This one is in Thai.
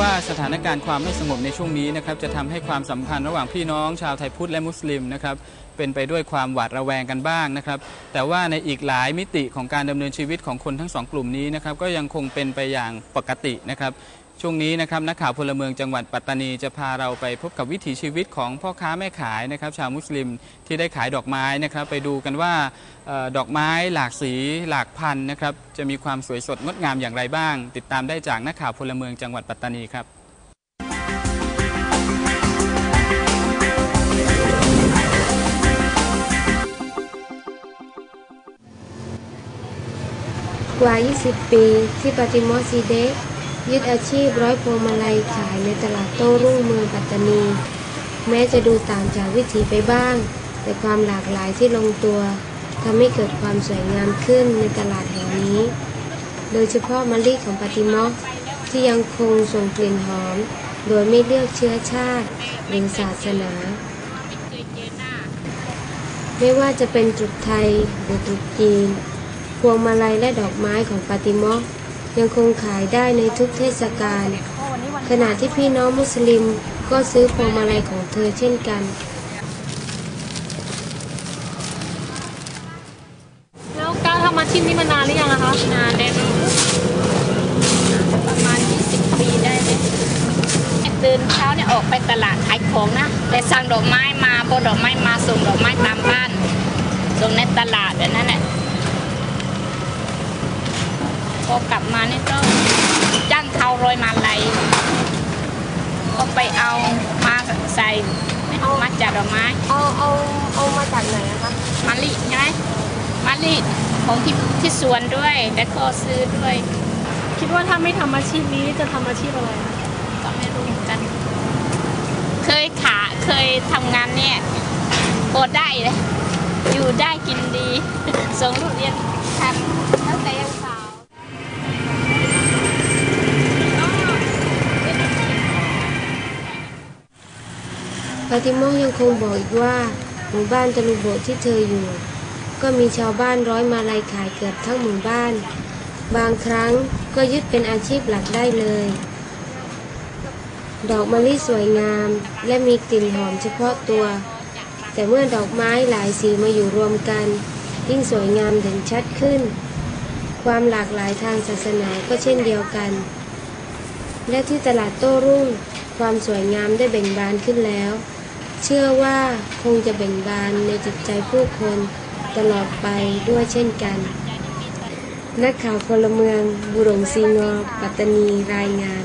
ว่าสถานการณ์ความไม่สงบในช่วงนี้นะครับจะทำให้ความสัมพันธ์ระหว่างพี่น้องชาวไทยพุทธและมุสลิมนะครับเป็นไปด้วยความหวาดระแวงกันบ้างนะครับแต่ว่าในอีกหลายมิติของการดำเนินชีวิตของคนทั้งสองกลุ่มนี้นะครับก็ยังคงเป็นไปอย่างปกตินะครับ ช่วงนี้นะครับนักข่าวพลเมืองจังหวัดปัตตานีจะพาเราไปพบกับวิถีชีวิตของพ่อค้าแม่ขายนะครับ ชาวมุสลิมที่ได้ขายดอกไม้นะครับ ไปดูกันว่าออดอกไม้หลากสีหลากพันธุ์นะครับ จะมีความสวยสดงดงามอย่างไรบ้าง ติดตามได้จากนักข่าวพลเมืองจังหวัดปัตตานีครับกว่า 20 ปีที่ปาติโมอซีเด ยึดอาชีพร้อยพวงมาลัยขายในตลาดโต้รุ่งเมืองปัตตานี แม้จะดูต่างจากวิถีไปบ้าง แต่ความหลากหลายที่ลงตัวทำให้เกิดความสวยงามขึ้นในตลาดแห่งนี้ โดยเฉพาะมะลิของปาติมอกที่ยังคงส่งกลิ่นหอม โดยไม่เลือกเชื้อชาติหรือศาสนา ไม่ว่าจะเป็นตรุษไทยหรือตรุษจีน พวงมาลัยและดอกไม้ของปาติมอก ยังคงขายได้ในทุกเทศกาลขณะที่พี่น้องมุสลิมก็ซื้อพวงมาลัยของเธอเช่นกัน แล้วการทำอาชีพนี้มานานหรือยังอะคะนานได้รู้ประมาณ 20 ปีได้เลยตื่นเช้าเนี่ยออกไปตลาดขายของนะ แต่สั่งดอกไม้มาพอดอกไม้มาส่งดอกไม้ตามบ้าน ส่งในตลาดแบบนั้นแหละ พอกลับมานี่ก็จ้างเขาโรยมาลัยก็ไปเอามาใส่มาจัดดอกไม้เอาเอาเอามาจากไหนอะคะมะลิใช่ไหมมะลิของที่ที่สวนด้วยแล้วก็ซื้อด้วย คิดว่าถ้าไม่ทำอาชีพนี้จะทำอาชีพอะไรคะก็ไม่รู้เหมือนกัน เคยขาเคยทำงานเนี่ยพอได้เลยอยู่ได้กินดีส่งลูกเรียนทำตั้งแต่ ยังสาวปาติโมกยังคงบอกอีกว่า หมู่บ้านตะลุโบที่เธออยู่ ก็มีชาวบ้านร้อยมาลัยขายเกือบทั้งหมู่บ้าน บางครั้งก็ยึดเป็นอาชีพหลักได้เลย ดอกมะลิสวยงามและมีกลิ่นหอมเฉพาะตัว แต่เมื่อดอกไม้หลายสีมาอยู่รวมกัน ยิ่งสวยงามเด่นชัดขึ้น ความหลากหลายทางศาสนาก็เช่นเดียวกัน และที่ตลาดโต้รุ่งความสวยงามได้เบ่งบานขึ้นแล้ว เชื่อว่าคงจะเบ่งบานในจิตใจผู้คนตลอดไปด้วยเช่นกัน นักข่าวพลเมือง บุรงซีงอ ปัตตานีรายงาน